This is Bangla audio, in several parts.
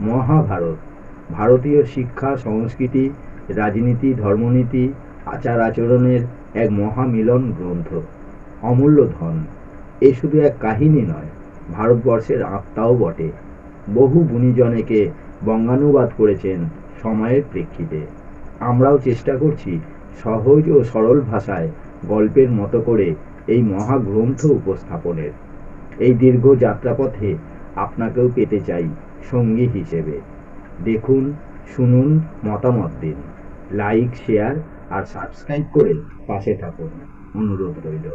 মহাভারত। ভারতীয় শিক্ষা, সংস্কৃতি, রাজনীতি, ধর্মনীতি, আচার আচরণের এক মহামিলন গ্রন্থ। অমূল্য ধন। এ শুধু এক কাহিনী নয়, ভারতবর্ষের আত্মাও বটে। বহু গুণীজনেকে বঙ্গানুবাদ করেছেন সময়ের প্রেক্ষিতে। আমরাও চেষ্টা করছি সহজ ও সরল ভাষায় গল্পের মতো করে এই মহাগ্রন্থ উপস্থাপনের। এই দীর্ঘ যাত্রাপথে আপনাকেও পেতে চাই। সঙ্গী হিসেবে। দেখুন, শুনুন মতামত দিন। লাইক, শেয়ার আর সাবস্ক্রাইব করে পাশে থাকুন। অনুরোধ রইল।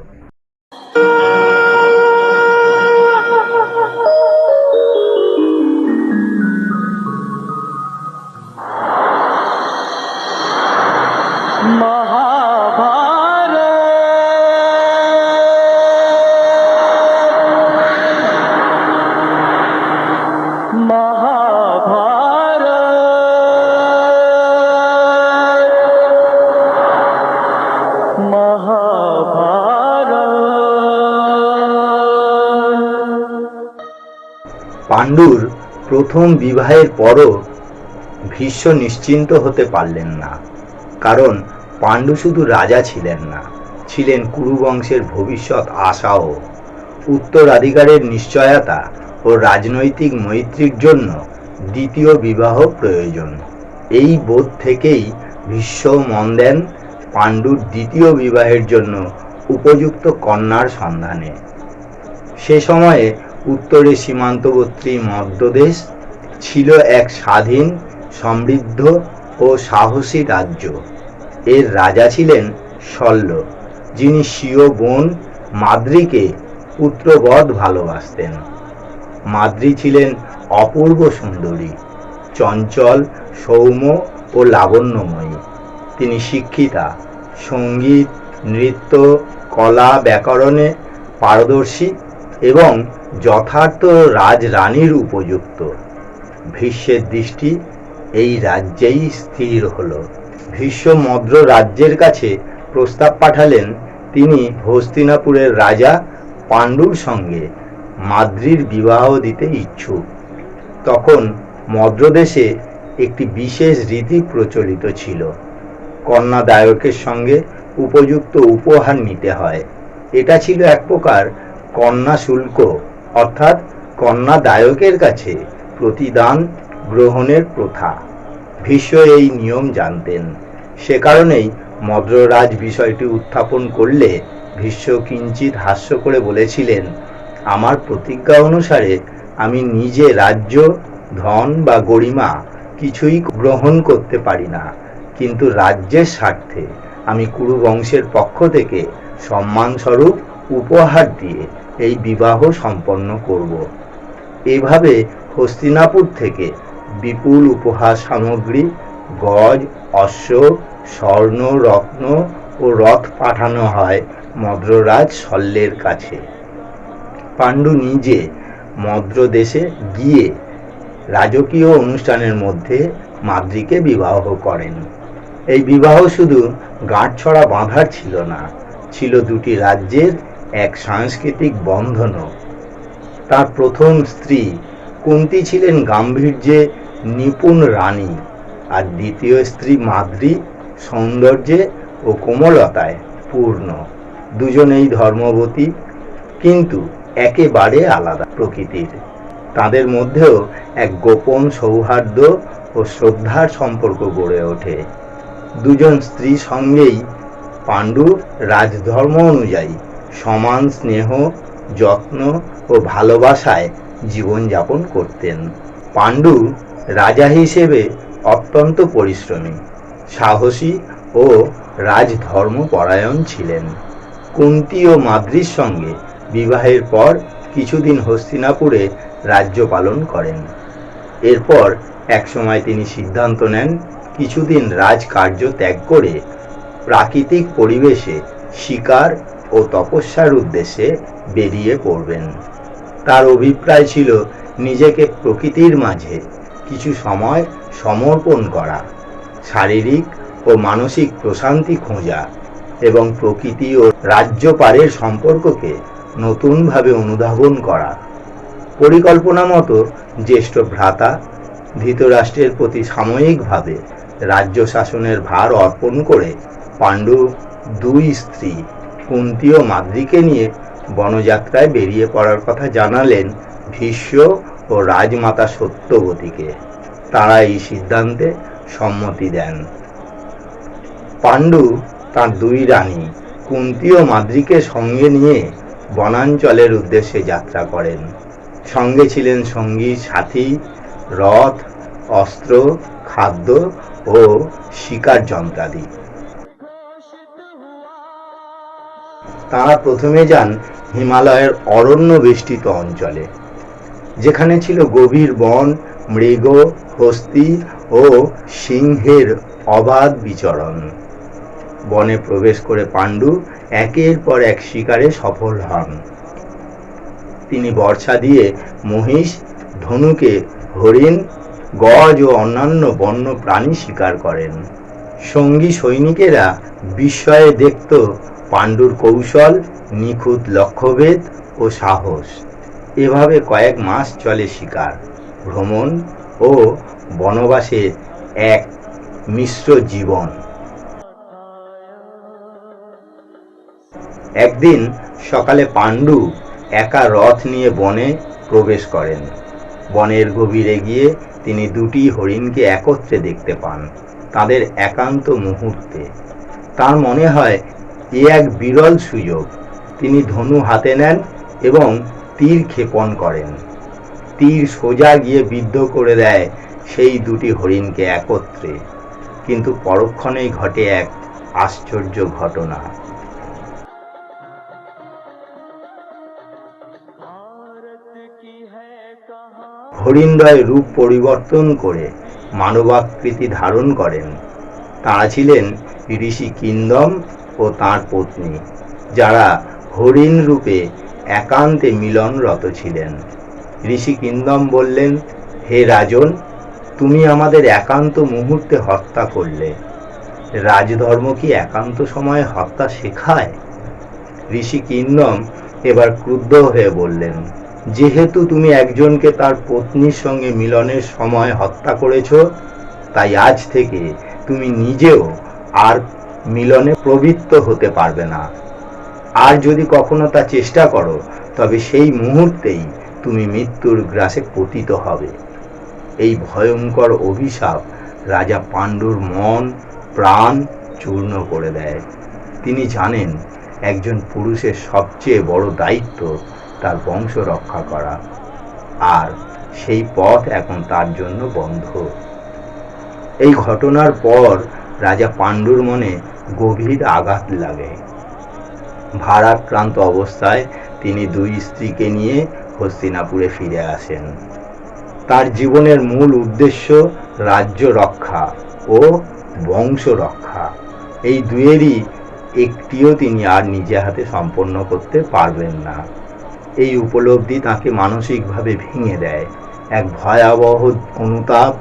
পাণ্ডুর প্রথম বিবাহের পরও ভীষ্ম নিশ্চিন্ত হতে পারলেন না। কারণ পাণ্ডু শুধু রাজা ছিলেন না, ছিলেন কুরুবংশের ভবিষ্যৎ আশাও। উত্তরাধিকারের নিশ্চয়তা ও রাজনৈতিক মৈত্রীর জন্য দ্বিতীয় বিবাহ প্রয়োজন। এই বোধ থেকেই ভীষ্ম মন দেন পাণ্ডুর দ্বিতীয় বিবাহের জন্য উপযুক্ত কন্যার সন্ধানে। সে সময়ে উত্তরে সীমান্তবর্তী মধ্যদেশ ছিল এক স্বাধীন, সমৃদ্ধ ও সাহসী রাজ্য। এর রাজা ছিলেন শল্য, যিনি স্বীয় বোন মাদ্রিকে পুত্রবধ ভালোবাসতেন। মাদ্রি ছিলেন অপূর্ব সুন্দরী, চঞ্চল, সৌম্য ও লাবণ্যময়ী। তিনি শিক্ষিতা, সংগীত, নৃত্য, কলা ব্যাকরণে পারদর্শী এবং যথার্থ রাজরানীর উপযুক্ত। ভীষ্মের দৃষ্টি এই রাজ্যেই স্থির হল। ভীষ্ম মদ্র রাজ্যের কাছে প্রস্তাব পাঠালেন তিনি হস্তিনাপুরের রাজা পাণ্ডুর সঙ্গে মাদ্রির বিবাহ দিতে ইচ্ছুক। তখন মদ্রদেশে একটি বিশেষ রীতি প্রচলিত ছিল। কন্যাদায়কের সঙ্গে উপযুক্ত উপহার নিতে হয়। এটা ছিল এক প্রকার কন্যা শুল্ক, অর্থাৎ কন্যাদায়কের কাছে প্রতিদান গ্রহণের প্রথা। ভীষ্ম এই নিয়ম জানতেন। সে কারণেই মদ্ররাজ বিষয়টি উত্থাপন করলে ভীষ্ম কিঞ্চিত হাস্য করে বলেছিলেন, আমার প্রতিজ্ঞা অনুসারে আমি নিজে রাজ্য, ধন বা গরিমা কিছুই গ্রহণ করতে পারি না। কিন্তু রাজ্যের স্বার্থে আমি কুরু বংশের পক্ষ থেকে সম্মানস্বরূপ উপহার দিয়ে এই বিবাহ সম্পন্ন করব। এভাবে হস্তিনাপুর থেকে বিপুল উপহার সামগ্রী, গজ, অশ্ব, স্বর্ণ, রত্ন ও রথ পাঠানো হয় মদ্ররাজ শল্যের কাছে। পাণ্ডু নিজে মদ্র দেশে গিয়ে রাজকীয় অনুষ্ঠানের মধ্যে মাদ্রিকে বিবাহ করেন। এই বিবাহ শুধু গাঁটছড়া বাঁধার ছিল না, ছিল দুটি রাজ্যের এক সাংস্কৃতিক বন্ধনও। তার প্রথম স্ত্রী কুন্তি ছিলেন গাম্ভীর্যে নিপুণ রানী আর দ্বিতীয় স্ত্রী মাদ্রি সৌন্দর্যে ও কোমলতায় পূর্ণ। দুজনেই ধর্মবতী, কিন্তু একেবারে আলাদা প্রকৃতির। তাদের মধ্যেও এক গোপন সৌহার্দ্য ও শ্রদ্ধার সম্পর্ক গড়ে ওঠে। দুজন স্ত্রী সঙ্গেই পাণ্ডু রাজধর্ম অনুযায়ী সমান স্নেহ, যত্ন ও ভালোবাসায় জীবনযাপন করতেন। পাণ্ডু রাজা হিসেবে অত্যন্ত পরিশ্রমী, সাহসী ও রাজধর্মপরায়ণ ছিলেন। কুন্তি ও মাদ্রির সঙ্গে বিবাহের পর কিছুদিন হস্তিনাপুরে রাজ্য পালন করেন। এরপর একসময় তিনি সিদ্ধান্ত নেন কিছুদিন রাজকার্য ত্যাগ করে প্রাকৃতিক পরিবেশে শিকার ও তপস্যার উদ্দেশ্যে বেরিয়ে পড়বেন। তার অভিপ্রায় ছিল নিজেকে প্রকৃতির মাঝে কিছু সময় সমর্পণ করা, শারীরিক ও মানসিক প্রশান্তি খোঁজা এবং প্রকৃতি ও রাজ্য পারের সম্পর্ককে নতুনভাবে অনুধাবন করা। পরিকল্পনা মতো জ্যেষ্ঠ ভ্রাতা ধৃতরাষ্ট্রের প্রতি সাময়িকভাবে রাজ্য শাসনের ভার অর্পণ করে পাণ্ডু দুই স্ত্রী কুন্তী ও মাদ্রীকে নিয়ে বনযাত্রায় বেরিয়ে পড়ার কথা জানালেন ভীষ্ম ও রাজমাতা সত্যবতীকে। তারা এই সিদ্ধান্তে সম্মতি দেন। পাণ্ডু তার দুই রানী কুন্তী ও মাদ্রীকে সঙ্গে নিয়ে বনাঞ্চলের উদ্দেশ্যে যাত্রা করেন। সঙ্গে ছিলেন সঙ্গী, সাথী, রথ, অস্ত্র, খাদ্য ও শিকার যন্ত্রাদি। তারা প্রথমে যান হিমালয়ের অরণ্য বেষ্টিত অঞ্চলে, যেখানে ছিল গভীর বন, মৃগ, হস্তি ও সিংহের অবাধ বিচরণ। বনে প্রবেশ করে পাণ্ডু একের পর এক শিকারে সফল হন। তিনি বর্ষা দিয়ে মহিষ, ধনুকে, হরিণ, গজ ও অন্যান্য বন্য প্রাণী শিকার করেন। সঙ্গী সৈনিকেরা বিস্ময়ে দেখত পাণ্ডুর কৌশল, নিখুঁত লক্ষ্যভেদ ও সাহস। এভাবে কয়েক মাস চলে শিকার, ভ্রমণ ও বনবাসের এক মিশ্র জীবন। একদিন সকালে পাণ্ডু একা রথ নিয়ে বনে প্রবেশ করেন। বনের গভীরে গিয়ে তিনি দুটি হরিণকে একত্রে দেখতে পান, তাদের একান্ত মুহূর্তে। তার মনে হয় এ এক বিরল সুযোগ। তিনি ধনু হাতে নেন এবং তীর ক্ষেপণ করেন। তীর সোজা গিয়ে বিদ্ধ করে দেয় সেই দুটি হরিণকে একত্রে। কিন্তু পরক্ষণেই ঘটে এক আশ্চর্য ঘটনা। হরিণদয় রূপ পরিবর্তন করে মানবাকৃতি ধারণ করেন। তাঁরা ছিলেন ঋষি কিন্দম ও তাঁর পত্নী, যারা হরিণ রূপে একান্তে মিলনরত ছিলেন। ঋষি কিন্দম বললেন, হে রাজন, তুমি আমাদের একান্ত মুহূর্তে হত্যা করলে। রাজধর্ম কি একান্ত সময়ে হত্যা শেখায়? ঋষি কিন্দম এবার ক্রুদ্ধ হয়ে বললেন, যেহেতু তুমি একজনকে তার পত্নীর সঙ্গে মিলনের সময় হত্যা করেছ, তাই আজ থেকে তুমি নিজেও আর মিলনে প্রবৃত্ত হতে পারবে না। আর যদি কখনো তা চেষ্টা করো, তবে সেই মুহূর্তেই তুমি মৃত্যুর গ্রাসে পতিত হবে। এই ভয়ঙ্কর অভিশাপ রাজা পাণ্ডুর মন, প্রাণ চূর্ণ করে দেয়। তিনি জানেন একজন পুরুষের সবচেয়ে বড় দায়িত্ব তার বংশ রক্ষা করা। আর সেই পথ এখন তার জন্য বন্ধ। এই ঘটনার পর রাজা পাণ্ডুর মনে গভীর আঘাত লাগে। ভারাক্রান্ত অবস্থায় তিনি দুই স্ত্রীকে নিয়ে হস্তিনাপুরে ফিরে আসেন। তার জীবনের মূল উদ্দেশ্য রাজ্য রক্ষা ও বংশ রক্ষা। এই দুয়েরই একটিও তিনি আর নিজে হাতে সম্পন্ন করতে পারবেন না। এই উপলব্ধি তাকে মানসিকভাবে ভেঙে দেয়। এক ভয়াবহ অনুতাপ,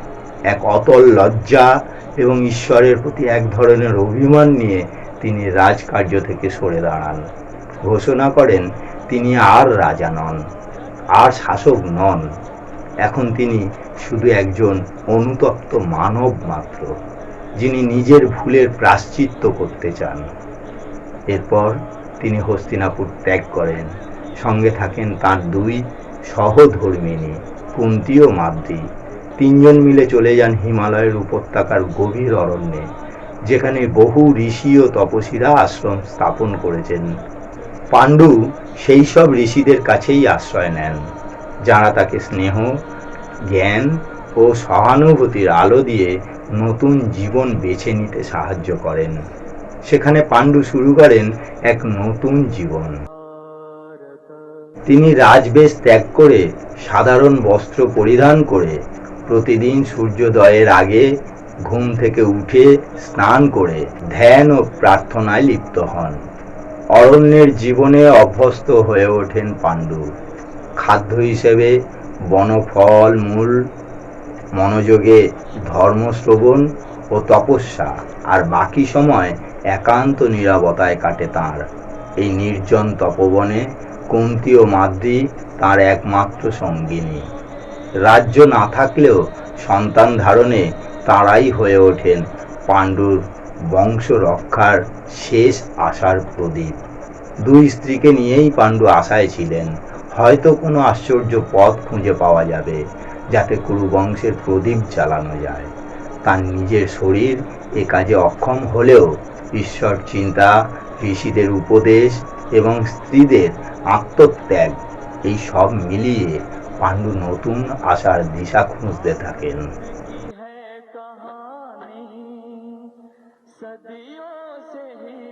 এক অতল লজ্জা এবং ঈশ্বরের প্রতি এক ধরনের অভিমান নিয়ে তিনি রাজকার্য থেকে সরে দাঁড়ান। ঘোষণা করেন, তিনি আর রাজা নন, আর শাসক নন। এখন তিনি শুধু একজন অনুতপ্ত মানব মাত্র, যিনি নিজের ভুলের প্রাশ্চিত্য করতে চান। এরপর তিনি হস্তিনাপুর ত্যাগ করেন। সঙ্গে থাকেন তার দুই সহধর্মিনী কুন্তী ও মাদ্রি। তিনজন মিলে চলে যান হিমালয়ের উপত্যকার গভীর অরণ্যে, যেখানে বহু ঋষি ও তপসীরা আশ্রম স্থাপন করেছেন। পাণ্ডু সেই সব ঋষিদের কাছেই আশ্রয় নেন, যারা তাকে স্নেহ, জ্ঞান ও সহানুভূতির আলো দিয়ে নতুন জীবন বেছে নিতে সাহায্য করেন। সেখানে পাণ্ডু শুরু করেন এক নতুন জীবন। তিনি রাজবেশ ত্যাগ করে সাধারণ বস্ত্র পরিধান করে প্রতিদিন সূর্যোদয়ের আগে ঘুম থেকে উঠে স্নান করে ধ্যান ও প্রার্থনায় লিপ্ত হন। অরণ্যের জীবনে অভ্যস্ত হয়ে ওঠেন পাণ্ডু। খাদ্য হিসেবে বনফল, মূল, মনোযোগে ধর্মশ্রবণ ও তপস্যা, আর বাকি সময় একান্ত নিরাপতায় কাটে তাঁর। এই নির্জন তপবনে কুন্তী ও মাদ্রি তাঁর একমাত্র সঙ্গিনী। রাজ্য না থাকলেও সন্তান ধারণে তাঁরাই হয়ে ওঠেন পাণ্ডুর বংশ রক্ষার শেষ আশার প্রদীপ। দুই স্ত্রীকে নিয়েই পাণ্ডু আশায় ছিলেন। হয়তো কোনো আশ্চর্য পথ খুঁজে পাওয়া যাবে, যাতে কুরু বংশের প্রদীপ জ্বালানো যায়। তার নিজের শরীর এ কাজে অক্ষম হলেও ঈশ্বর চিন্তা, ঋষিদের উপদেশ এবং স্ত্রীদের আত্মত্যাগ, এই সব মিলিয়ে পাণ্ডু নতুন আশার দিশা খুঁজতে থাকেন की है कहानी सदियों से ही